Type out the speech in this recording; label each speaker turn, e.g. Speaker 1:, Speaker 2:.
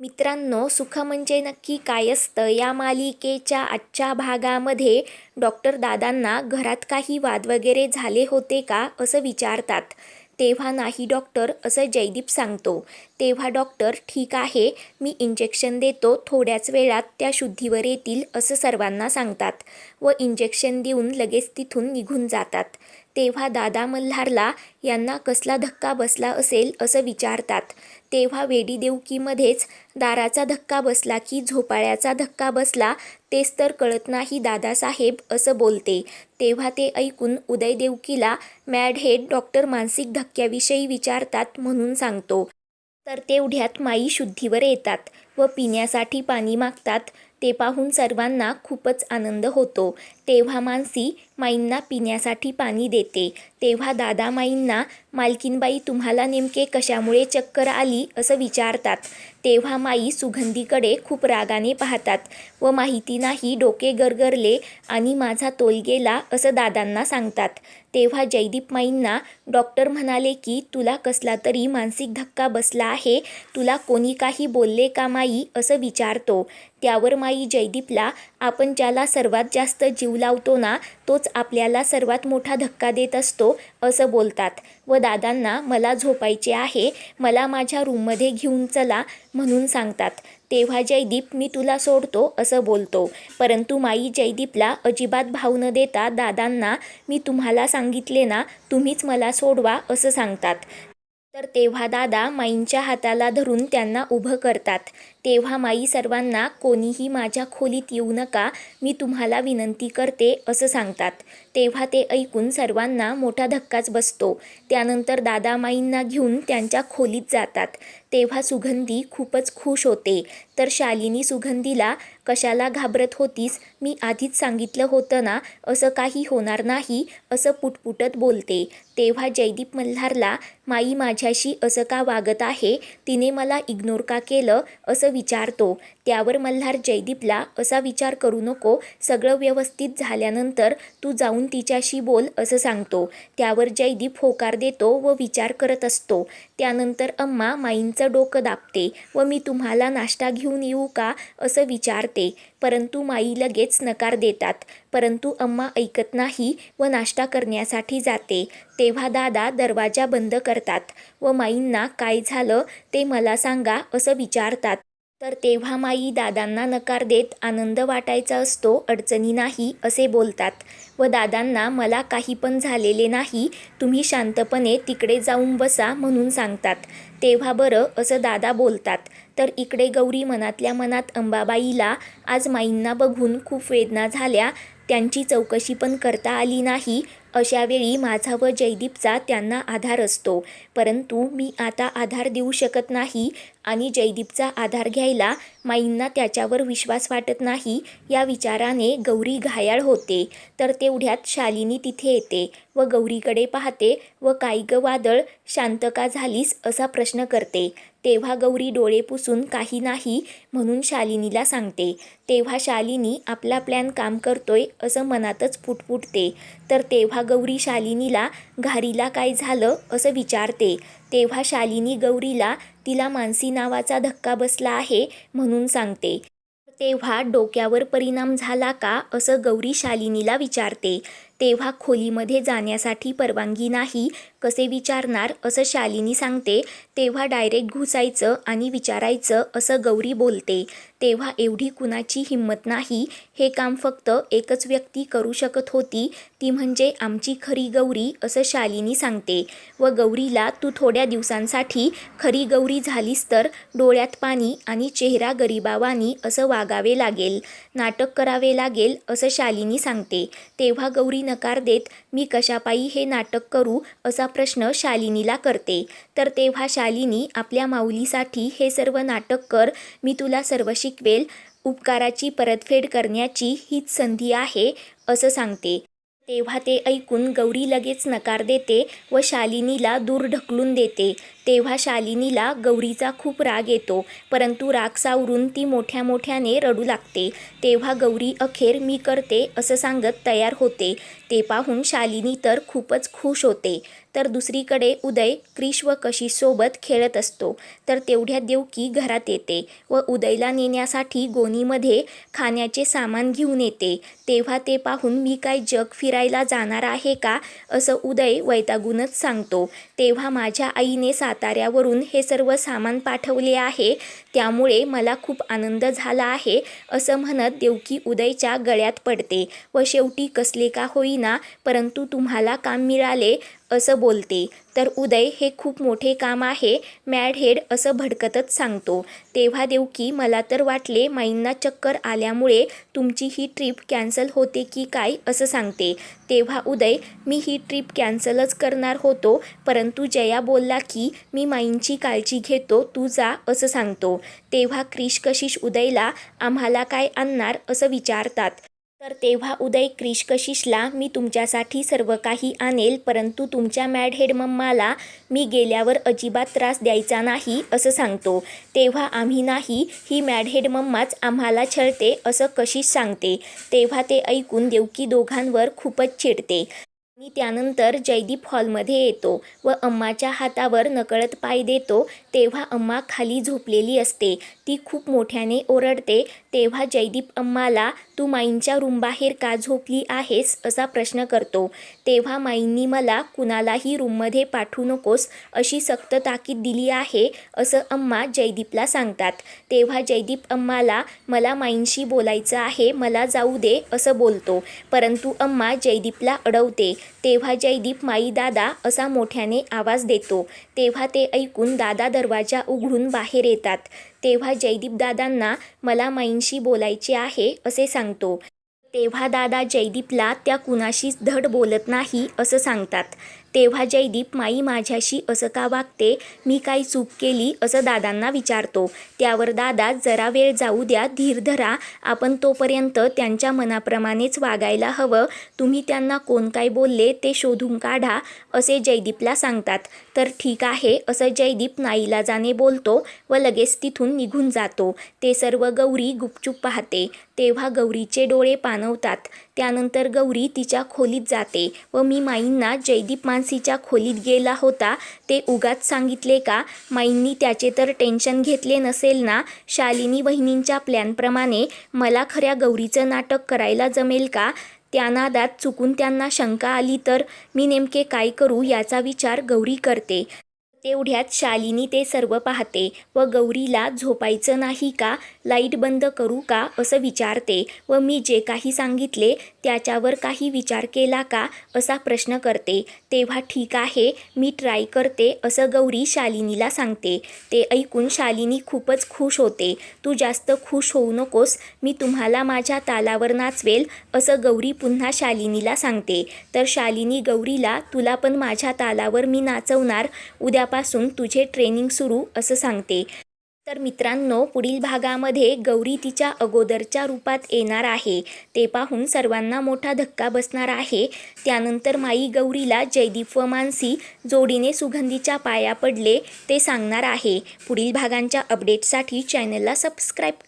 Speaker 1: मित्रांनो सुख म्हणजे नक्की काय असतं? या मालिकेच्या आजच्या भागामध्ये डॉक्टर दादांना घरात काही वाद वगैरे झाले होते का असं विचारतात. तेव्हा नाही डॉक्टर असं जयदीप सांगतो. तेव्हा डॉक्टर ठीक आहे मी इंजेक्शन देतो थोड्याच वेळात त्या शुद्धीवर येतील असं सर्वांना सांगतात व इंजेक्शन देऊन लगेच तिथून निघून जातात. तेव्हा दादा मल्हारला यांना कसला धक्का बसला असेल असं विचारतात. तेव्हा वेडी देवकीमध्येच दाराचा धक्का बसला की झोपाळ्याचा धक्का बसला तेच तर कळत नाही दादासाहेब असं बोलते. तेव्हा ते ऐकून उदय देवकीला मॅड हेड डॉक्टर मानसिक धक्क्याविषयी विचारतात म्हणून सांगतो. तर तेवढ्यात माई शुद्धीवर येतात व पिण्यासाठी पाणी मागतात. ते पाहून सर्वांना खूपच आनंद होतो. तेव्हा मानसी माईंना पिण्यासाठी पाणी देते. तेव्हा दादा माईंना मालकीनबाई तुम्हाला नेमके कशामुळे चक्कर आली? असं विचारतात. तेव्हा माई सुगंधीकडे खूप रागाने पाहतात व माहिती नाही डोके गरगरले आणि माझा तोल गेला असं दादांना सांगतात. तेव्हा जयदीप माईंना डॉक्टर म्हणाले की तुला कसला तरी मानसिक धक्का बसला आहे. तुला कोणी काही बोलले का माई? असं विचारतो. त्यावर माई जयदीपला आपण ज्याला सर्वात जास्त जीव लावतो ना तोच आपल्याला सर्वात मोठा धक्का देत असतो असं बोलतात. व दादांना मला झोपायचे आहे मला माझ्या रूममध्ये घेऊन चला म्हणून सांगतात. तेव्हा जयदीप मी तुला सोडतो असं बोलतो. परंतु माई जयदीपला अजिबात भाव न देता दादांना मी तुम्हाला सांगितले ना तुम्हीच मला सोडवा असं सांगतात. तर तेव्हा दादा माईंच्या हाताला धरून त्यांना उभं करतात. तेव्हा माई सर्वांना कोणीही माझ्या खोलीत येऊ नका मी तुम्हाला विनंती करते असं सांगतात. तेव्हा ते ऐकून सर्वांना मोठा धक्काच बसतो. त्यानंतर दादा माईंना घेऊन त्यांच्या खोलीत जातात. तेव्हा सुगंधी खूपच खुश होते. तर शालिनी सुगंधीला कशाला घाबरत होतीस? मी आधीच सांगितलं होतं ना असं काही होणार नाही असं पुटपुटत बोलते. तेव्हा जयदीप मल्हारला माई माझ्याशी असं का वागत आहे? तिने मला इग्नोर का केलं? असं विचारतो. त्यावर मल्हार जयदीपला असा विचार करू नको सगळं व्यवस्थित झाल्यानंतर तू जाऊन तिच्याशी बोल असं सांगतो. त्यावर जयदीप होकार देतो व विचार करत असतो. त्यानंतर अम्मा माईंचं डोकं दाबते व मी तुम्हाला नाश्ता घेऊन येऊ का असं विचारते. परंतु माई लगेच नकार देतात. परंतु अम्मा ऐकत नाही व नाश्ता करण्यासाठी जाते. तेव्हा दादा दरवाजा बंद करतात व माईंना काय झालं ते मला सांगा असं विचारतात. तर तेव्हा माई दादांना नकार देत आनंद वाटायचा असतो अडचणी नाही असे बोलतात. व दादांना मला काही पण झालेले नाही तुम्ही शांतपणे तिकडे जाऊन बसा म्हणून सांगतात. तेव्हा बरं असं दादा बोलतात. तर इकडे गौरी मनातल्या मनात अंबाबाईला आज माईंना बघून खूप वेदना झाल्या. त्यांची चौकशी पण करता आली नाही. अशावेळी माझा व जयदीपचा त्यांना आधार असतो. परंतु मी आता आधार देऊ शकत नाही आणि जयदीपचा आधार घ्यायला माईंना त्याच्यावर विश्वास वाटत नाही या विचाराने गौरी घायाळ होते. तर तेवढ्यात शालिनी तिथे येते व गौरीकडे पाहते व काय ग वादळ शांत का झालीस? असा प्रश्न करते. तेव्हा गौरी डोळे पुसून काही नाही म्हणून शालिनीला सांगते. तेव्हा शालिनी आपला प्लॅन काम करतोय असं मनातच फुटफुटते. तर तेव्हा गौरी शालिनीला घारीला काय झालं असं विचारते. तेव्हा शालिनी गौरीला तिला मानसी नावाचा धक्का बसला आहे म्हणून सांगते. तेव्हा डोक्यावर परिणाम झाला का? असं गौरी शालिनीला विचारते. तेव्हा खोलीमध्ये जाण्यासाठी परवानगी नाही कसे विचारणार? असं शालिनी सांगते. तेव्हा डायरेक्ट घुसायचं आणि विचारायचं असं गौरी बोलते. तेव्हा एवढी कुणाची हिंमत नाही. हे काम फक्त एकच व्यक्ती करू शकत होती. ती म्हणजे आमची खरी गौरी असं शालिनी सांगते. व गौरीला तू थोड्या दिवसांसाठी खरी गौरी झालीस तर डोळ्यात पाणी आणि चेहरा गरिबावानी असं वागावे लागेल. नाटक करावे लागेल असं शालिनी सांगते. तेव्हा गौरी नकार देत मी कशापायी हे नाटक करू असा प्रश्न शालिनीला करते. तर तेव्हा शालिनी आपल्या माऊलीसाठी हे सर्व नाटक कर मी तुला सर्व शिकवेल उपकाराची परतफेड करण्याची हीच संधी आहे असं सांगते. तेव्हा ते ऐकून गौरी लगेच नकार देते व शालिनीला दूर ढकलून देते. तेव्हा शालिनीला गौरीचा खूप राग येतो परंतु राग सावरून ती मोठ्या मोठ्याने रडू लागते. तेव्हा गौरी अखेर मी करते असं सांगत तयार होते. ते पाहून शालिनी तर खूपच खुश होते. तर दुसरीकडे उदय क्रिश व कशीसोबत खेळत असतो. तर तेवढ्यात देवकी घरात येते व उदयला नेण्यासाठी गोणीमध्ये खाण्याचे सामान घेऊन येते. तेव्हा ते पाहून मी काय जग फिरायला जाणार आहे का? असं उदय वैतागूनच सांगतो. तेव्हा माझ्या आईने सात साताऱ्यावरून हे सर्व सामान पाठवले आहे. त्यामुळे मला खूप आनंद झाला आहे असं म्हणत देवकी उदयच्या गळ्यात पडते. व शेवटी कसले का होईना परंतु तुम्हाला काम मिळाले. असं बोलते. तर उदय हे खूप मोठे काम आहे. मॅड हेड असं भडकतच सांगतो. तेव्हा देवकी मला तर वाटले माईंना चक्कर आल्यामुळे तुमची ही ट्रिप कॅन्सल होते की काय असं सांगते. तेव्हा उदय मी ही ट्रिप कॅन्सलच करणार होतो परंतु जया बोलला की मी माईंची काळजी घेतो तू जा असं सांगतो. तेव्हा क्रिश कशिश उदयला आम्हाला काय आणणार? असं विचारतात. तर तेव्हा उदय क्रिश कशिशला मी तुमच्यासाठी सर्व काही आणेल परंतु तुमच्या मॅड हेड मम्माला मी गेल्यावर अजिबात त्रास द्यायचा नाही असं सांगतो. तेव्हा आम्ही नाही ही मॅड हेड मम्माच आम्हाला छळते असं कशिश सांगते. तेव्हा ते ऐकून देवकी दोघांवर खूपच चिडते. मी त्यानंतर जयदीप हॉलमध्ये येतो व अम्माच्या हातावर नकळत पाय देतो. तेव्हा अम्मा खाली झोपलेली असते. ती खूप मोठ्याने ओरडते. तेव्हा जयदीप अम्माला तू माईंच्या रूमबाहेर का झोपली आहेस? असा प्रश्न करतो. तेव्हा माईंनी मला कुणालाही रूममध्ये पाठवू नकोस अशी सक्त ताकीद दिली आहे असं अम्मा जयदीपला सांगतात. तेव्हा जयदीप अम्माला मला माईंशी बोलायचं आहे मला जाऊ दे असं बोलतो. परंतु अम्मा जयदीपला अडवते. तेव्हा जयदीप माई दादा असा मोठ्याने आवाज देतो. तेव्हा ते ऐकून दादा दरवाजा उघडून बाहेर येतात. तेव्हा जयदीप दादांना मला माईंशी बोलायचे आहे असे सांगतो. तेव्हा दादा जयदीपला त्या कुणाशीच धड बोलत नाही असं सांगतात. तेव्हा जयदीप माई माझ्याशी असं का वागते? मी काय चूक केली असं दादांना विचारतो. त्यावर दादा जरा वेळ जाऊ द्या धीर धरा. आपण तोपर्यंत त्यांच्या मनाप्रमाणेच वागायला हवं. तुम्ही त्यांना कोण काय बोलले ते शोधून काढा असे जयदीपला सांगतात. तर ठीक आहे असं जयदीप नाईलाजाने बोलतो व लगेच तिथून निघून जातो. ते सर्व गौरी गुपचूप पाहते. तेव्हा गौरीचे डोळे पाणवतात त्यानंतर गौरी तिच्या खोलीत जाते व मी माईंना जयदीप मानसीच्या खोलीत गेला होता. ते उगाच सांगितले का माईंनी त्याचे तर टेन्शन घेतले नसेल ना? शालिनी बहिणींच्या प्लॅनप्रमाणे मला खऱ्या गौरीचं नाटक करायला जमेल का? त्या नादात चुकून त्यांना शंका आली तर मी नेमके काय करू याचा विचार गौरी करते. तेवढ्यात शालिनी ते सर्व पाहते व गौरीला झोपायचं नाही का? लाइट बंद करू का? असं विचारते व मी जे काही सांगितले त्याच्यावर काही विचार केला का? असा प्रश्न करते. तेव्हा ठीक आहे मी ट्राय करते असं गौरी शालिनीला सांगते. ते ऐकून शालिनी खूपच खुश होते. तू जास्त खुश होऊ नकोस मी तुम्हाला माझ्या तालावर नाचवेल असं गौरी पुन्हा शालिनीला सांगते. तर शालिनी गौरीला तुला पण माझ्या तालावर मी नाचवणार उद्या उद्यापासून तुझे ट्रेनिंग सुरू असं सांगते. तर मित्रांनो पुढील भागामध्ये गौरी तिच्या अगोदरच्या रूपात येणार आहे. ते पाहून सर्वांना मोठा धक्का बसणार आहे. त्यानंतर माई गौरीला जयदीप व मानसी जोडीने सुगंधीच्या पाया पडले ते सांगणार आहे. पुढील भागांच्या अपडेटसाठी चॅनलला सबस्क्राईब